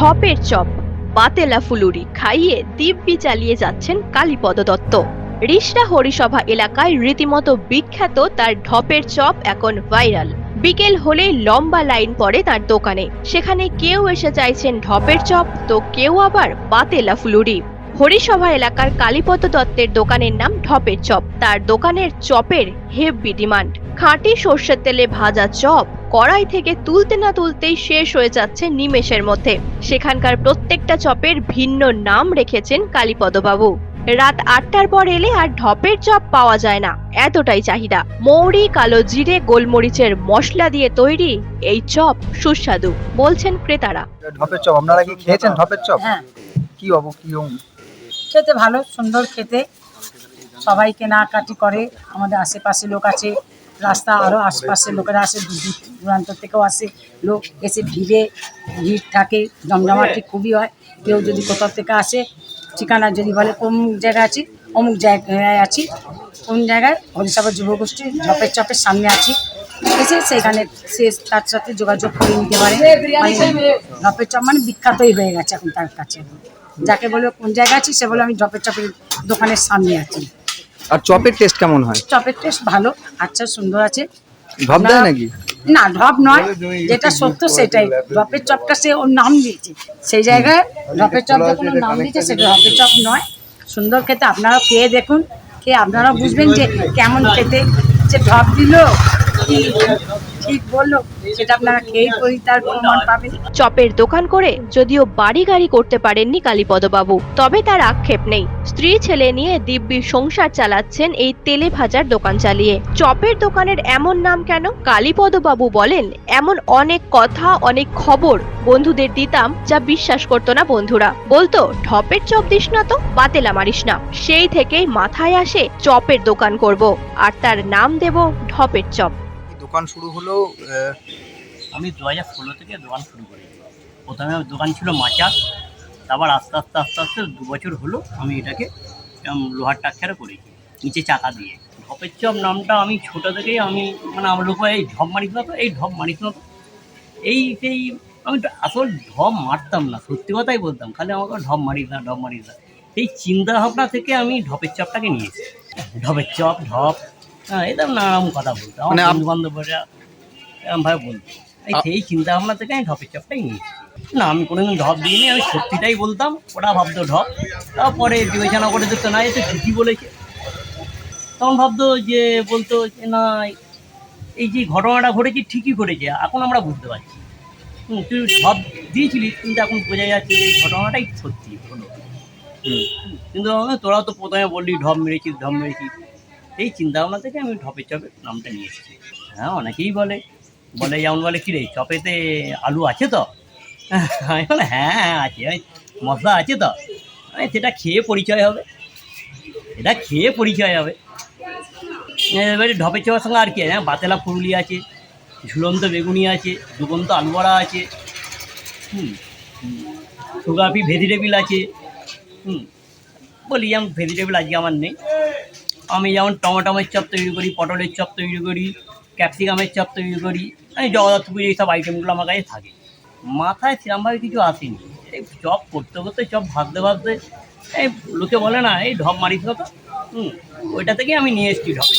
ঢপের chop. বাতেলা ফুলুরি খাইয়ে দিব্যি চালিয়ে যাচ্ছেন কালীপদ দত্ত। রিষ্টা হরিসভা এলাকায় রীতিমতো বিখ্যাত তার ঢপের চপ এখন ভাইরাল। বিকেল হলে লম্বা লাইন পড়ে তার দোকানে। সেখানে কেউ এসে চাইছেন ঢপের চপ, তো কেউ আবার বাতেলা ফুলুরি। হরিসভা এলাকার কালীপদ দত্তের দোকানের নাম ঢপের চপ। তার দোকানের চপের হেভি ডিমান্ড। খাঁটি সর্ষের তেলে ভাজা চপ কড়াই থেকে তুলতে না তুলতেই শেষ হয়ে যাচ্ছে নিমেষের মধ্যে। সেখানকার প্রত্যেকটা চপের ভিন্ন নাম রেখেছেন কালীপদবাবু। রাত আটটার পর এলে আর ঢপের চপ পাওয়া যায় না। এতটাই চাহিদা। মৌরি কালো জিরে গোলমরিচের মশলা দিয়ে তৈরি এই চপ সুস্বাদু বলছেন ক্রেতারা। ঢপের চপ আপনারা কি খেয়েছেন ঢপের চপ? হ্যাঁ। কি অব কি খেতে ভালো সুন্দর খেতে। সবাই কেনাকাটি করে আমাদের আশেপাশে লোক আছে রাস্তা আরও আশপাশের লোকেরা আসে দূর দূর দূরান্ত থেকেও আসে। লোক এসে ভিড়ে ভিড় থাকে জমজমাটি খুবই হয়। কেউ যদি কোথাও থেকে আসে ঠিকানা যদি বলে কোন জায়গায় আছি অমুক জায়গায় আছি কোন জায়গায় হরিসাগর যুবগোষ্ঠী ঝপের চপের সামনে আছি। এসে সেখানে সে তার সাথে যোগাযোগ করে নিতে পারে। মানে ঢপের চপ মানে বিখ্যাতই হয়ে গেছে এখন তার কাছে। যাকে বলে কোন জায়গায় আছি সে বলে আমি ঢপের চপের দোকানের সামনে আছি। আর চপের টেস্ট কেমন হয়? চপের টেস্ট ভালো। আচ্ছা সুন্দর আছে। ঢপ দেয় না- নাকি? না ঢপ নয়। যেটা সত্য সেটাই। ঢপের চপটা সে ওর নাম দিয়েছে। সেই জায়গায় ঢপের চপ যখন ওর নাম দিয়েছে সেটা ঢপের চপ নয়। সুন্দর খেতে আপনারা খেয়ে দেখুন। খেয়ে আপনারা বুঝবেন যে কেমন খেতে। যে ঢপ দিল কি ঠিক বলল, সেটা আপনারা তার প্রমাণ পাবেন। চপের দোকান করে যদিও বাড়ি গাড়ি করতে পারেননি কালীপদবাবু, তবে তার আক্ষেপ নেই। স্ত্রী ছেলে নিয়ে দিব্যি সংসার চালাচ্ছেন এই তেলে ভাজার দোকান চালিয়ে। চপের দোকানের এমন নাম কেন? কালীপদবাবু বলেন, এমন অনেক কথা, অনেক খবর বন্ধুদের দিতাম যা বিশ্বাস করতো না বন্ধুরা। বলতো ঢপের চপ দিস না তো, বাতেলা মারিস না। সেই থেকেই মাথায় আসে, চপের দোকান করব। আর তার নাম দেব ঢপের চপ। দোকান শুরু হলো আমি দু হাজার ষোলো থেকে দোকান শুরু করি। প্রথমে দোকান ছিল মাচা তারপর আস্তে আস্তে আস্তে আস্তে দু বছর হলো আমি এটাকে লোহার টাক্সারে করেছি, নিচে চাকা দিয়ে। ঢপের চপ নামটা আমি ছোটো থেকেই আমি মানে আমার লোক এই ঢপ মারিস না তো, এই ঢপ মারিস না তো। এই সেই আমি আসল ঢপ মারতাম না, সত্যি কথাই বলতাম, খালি আমাকে ঢপ মারিস না, ঢপ মারিস না। এই চিন্তা ভাবনা থেকে আমি ঢপের চপটাকে নিয়েছি ঢপের চপ, ঢপ হ্যাঁ এরকম নানারকম কথা বলতো আমার মানে আপ- বন্ধু বান্ধবরা এরকমভাবে বলতো এই সেই চিন্তা ভাবনা থেকে আমি ঢপের চপটাই নিয়েছি। না আমি কোনোদিন ঢপ দিইনি আমি সত্যিটাই বলতাম ওরা ভাবতো ঢপ। তারপরে বিবেচনা করে দেখতো না এ তো ঠিকই বলেছে। তখন ভাবতো যে বলতো যে না এই যে ঘটনাটা ঘটেছে ঠিকই ঘটেছে এখন আমরা বুঝতে পারছি। হুম, তুই ঢপ দিয়েছিলি কিন্তু এখন বোঝা যাচ্ছে যে এই ঘটনাটাই সত্যি হলো হুম। কিন্তু তোরা তো প্রথমে বললি ঢপ মেরেছিস ঢপ মেরেছিস। এই চিন্তা ভাবনা থেকে আমি ঢপের চপের নামটা নিয়ে এসেছি হ্যাঁ অনেকেই বলে বলে যেমন বলে কিরে চপেতে আলু আছে তো? আমি বলে হ্যাঁ হ্যাঁ আছে মশলা আছে তো। আমি, সেটা খেয়ে পরিচয় হবে। এটা খেয়ে পরিচয় হবে। এবারে ঢপের চপের সঙ্গে আর কি হ্যাঁ বাতেলা ফুরুলি আছে, ঝুলন্ত বেগুনি আছে দুগন্ত আলু বড়া আছে, হুম সুগাপি ভেজিটেবিল আছে, হুম, বলি যেমন ভেজিটেবিল আজকে আমার নেই। আমি যেমন টমেটোমের চপ তৈরি করি, পটলের চপ তৈরি করি, ক্যাপসিকামের চপ তৈরি করি আমি জগদ্ধাত্রপুর এইসব আইটেমগুলো আমার কাছে থাকে। মাথায় সেরকমভাবে কিছু আসেনি। এই চপ করতে করতে, চপ ভাবতে ভাবতে এই লোকে বলে না, এই ঢপ মারিস কথা হুম, ওইটা থেকেই আমি নিয়ে এসেছি ঢপে।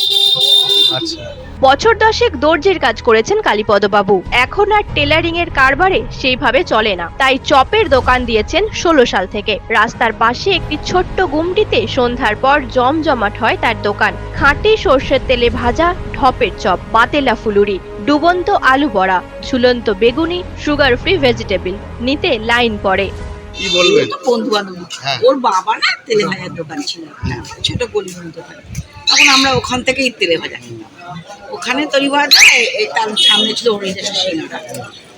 আচ্ছা। বছর দশেক দর্জির কাজ করেছেন কালীপদবাবু। এখন আর টেলারিং এর কারবারে সেইভাবে চলে না। তাই চপের দোকান দিয়েছেন ষোলো সাল থেকে। রাস্তার পাশে একটি ছোট্ট গুমটিতে সন্ধ্যার পর জমজমাট হয় তার দোকান। খাঁটি সর্ষের তেলে ভাজা ঢপের চপ বাতেলা ফুলুরি ডুবন্ত আলু বড়া ঝুলন্ত বেগুনি সুগার ফ্রি ভেজিটেবল নিতে লাইন পড়ে। কি বলবেন? বন্ধু বান্ধব হ্যাঁ। ওর বাবা না তেলে ভাজার দোকান ছিল। ছোট দোকান। তখন আমরা ওখান থেকেই তেলে ভাজা। ওখানে তৈরি ভাজা এ- এই তার সামনে ছিল হরিদাসের সিঙ্গারা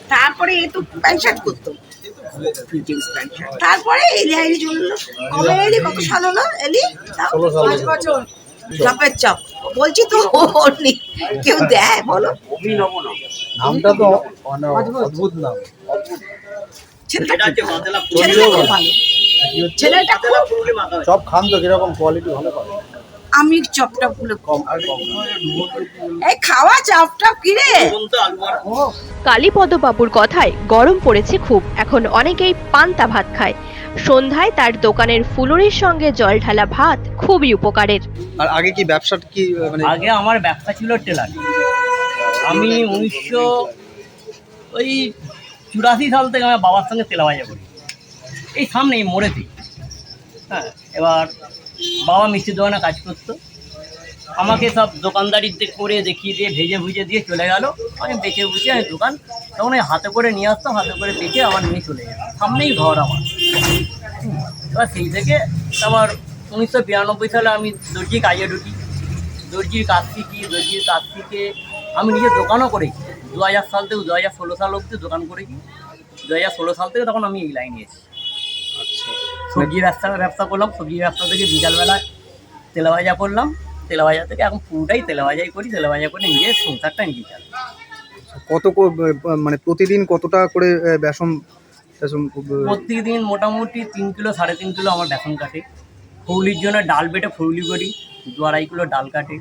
তারপরে এ তো প্যান্ট শার্ট করতো জিন্স প্যান্ট শার্ট তারপরে এই লাইনে চলল কবে এলি? কত সাল হলো এলি? পাঁচ বছর। চপের চপ। বলছি তো নেই। কেউ দেয় বলো? নামটা তো অদ্ভুত। নাম। ছেলেটা ছেলেটা খুব ভালো? ছেলেটা চপ খান তো কীরকম কোয়ালিটি ভালো পাবে। আমি চপটপগুলো কম আর কম এই খাওয়া চপটপ কিরে? তো আলু কালীপদ বাবুর কথায় গরম পড়েছে খুব। এখন অনেকেই পান্তা ভাত খায়। সন্ধ্যায় তার দোকানের ফুলুরির সঙ্গে জল ঢালা ভাত খুবই উপকারের। আর আগে কি ব্যবসা কি মানে আগে আমার ব্যবসা ছিল টেলার। আমি উনিশশো ওই চুরাশি সাল থেকে আমার বাবার সঙ্গে তেলাবাজা করি। এই সামনে এই মোড়েতেই হ্যাঁ এবার বাবা মিষ্টির দোকানে কাজ করতো। আমাকে সব দোকানদারিতে করে দেখিয়ে দিয়ে, ভেজে ভুজে দিয়ে চলে গেল। আমি বেঁচে বুঝে আমি দোকান। তখন হাতে করে নিয়ে আসতাম, হাতে করে বেঁচে আমার নিয়ে চলে যেত সামনেই ঘর আমার। এবার সেই থেকে আমার উনিশশো বিরানব্বই সালে আমি দর্জি কাজে ঢুকি। দর্জির কাজ শিখি, দর্জির কাজ শিখে আমি নিজে দোকানও করেছি। দু হাজার সাল থেকে দু হাজার ষোলো সাল অবধি দোকান করেছি। দু হাজার ষোলো সাল থেকে তখন আমি এই লাইনে এসেছি। সবজি ব্যবসা ব্যবসা করলাম সবজি ব্যবসা থেকে বিকালবেলা তেলাভাজা করলাম। তেলাভাজা থেকে এখন পুরোটাই তেলাভাজাই করি তেলাভাজা করে নিজের সংসারটা নিজে চালাই। কত কো- মানে প্রতিদিন কত টাকা করে বেসন বেসন প্রতিদিন মোটামুটি তিন কিলো সাড়ে তিন কিলো আমার বেসন কাটে। ফৌলির জন্য ডাল বেটে ফৌলি করি দু আড়াই কিলো ডাল কাটে।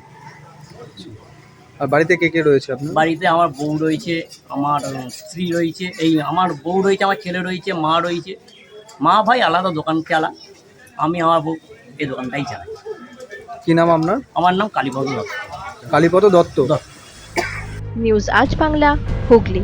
আর বাড়িতে কে কে রয়েছে আপনার? বাড়িতে আমার বউ রয়েছে আমার স্ত্রী রয়েছে এই আমার বউ রয়েছে আমার ছেলে রয়েছে মা রয়েছে। মা ভাই আলাদা দোকান খেলা আমি আমার বউ এই দোকানটাই চালাই। কি নাম আপনার? আমার নাম কালীপদ দত্ত। কালীপদ দত্ত। নিউজ আজ বাংলা হুগলি।